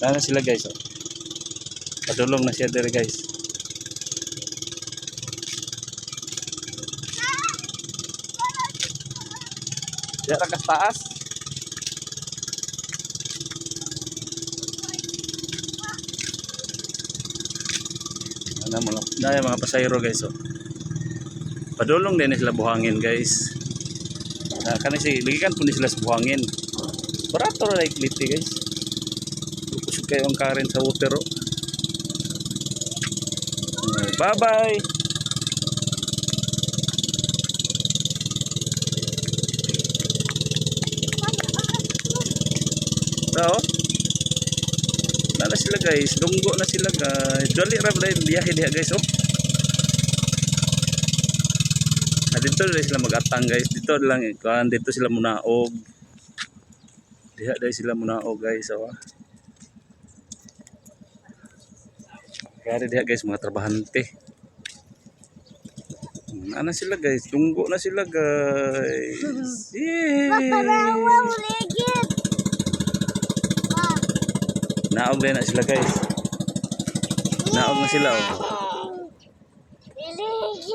Wala na sila guys. Oh. Padulong na siya dere guys. Diyan ka taas. Ano mga mga pasayro guys oh. Padulong din sila buhangin guys. Na kani si ligikan po ni sa buhangin. Barato ra like liti guys. Kayo ang karen sa water oh. Bye bye. Tao. Wala na sila guys. Dunggo na sila guys. Dali ra ba yung biyahe diha guys oh. Ah, dito na sila mag-atang guys. Dito lang kan dito sila munaog. Diha dahil sila munaog guys oh. Kaya diha guys mga trabahante. Ano sila guys? Dunggo na sila guys. Yay! Naog na sila guys. Naog na sila oh.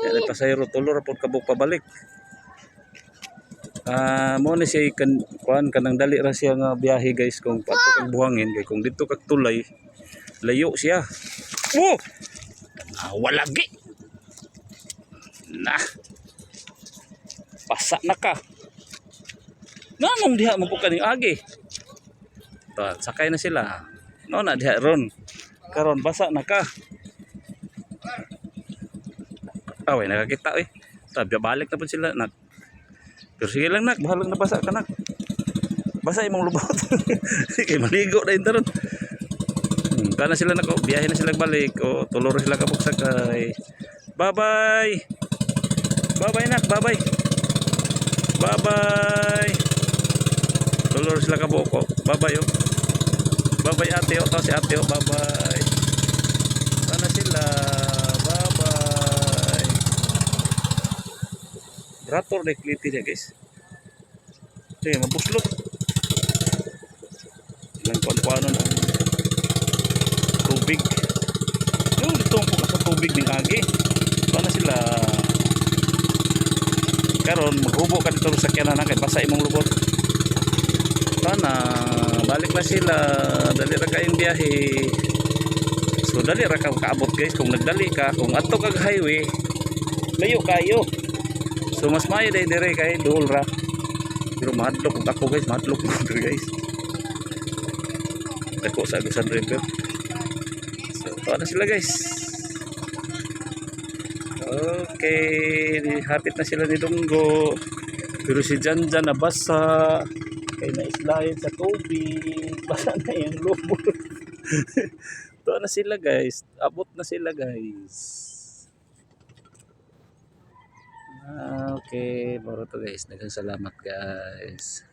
Kaya pasayro tulo ra pod kabuk pabalik. Ah, mo ni siya kan kuan kanang dali ra siya nga biyahe guys kung pato kag buhangin kay kung dito kag tulay layo siya. Oh! Ah, walagi. Nah. Pasa na ka. Nganong diha mo po kaning agi? Ta, sakay na sila. No na diha ron. Karon basa na ka. Away, nakakita eh. Sabi, balik na po sila, nak. Pero sige lang, nak. Bahalang nabasa ka, nak. Basa imong lubot. sige, maligo na yun Hmm, kana sila nak, oh, biyahe na sila balik. O, oh, tulor sila kabuk sakay. Bye-bye. Bye-bye, nak. Bye-bye. Bye-bye. Tulor sila kabuk. Oh. Bye-bye, oh. Bye-bye, ate. Oh, si ate. Oh. Bye-bye. Sana sila. Bye-bye. Rator na kliti niya guys. Sige, mabuslot. Ilang kuan-kuanon tubig. Yung dito po sa tubig ng agi. Paano sila karon maghubo ka dito sa kyanan kay basa imong lubot. Sana balik na sila dali ra kayong biyahe. So dali ra ka kaabot guys kung nagdali ka kung adto kag highway layo kayo. So mas maayo dai dire kay duol ra. Pero mahadlok ako guys, mahadlok guys. Dako sa Agusan River. Tuwa na sila guys. Okay, hapit na sila ni Dunggo. Pero si Jan Jan nabasa. Kay na-slide sa tubig. Basa na yung lubot. tuwa na sila guys. Abot na sila guys. Ah, okay, baro to guys. Nagang salamat guys.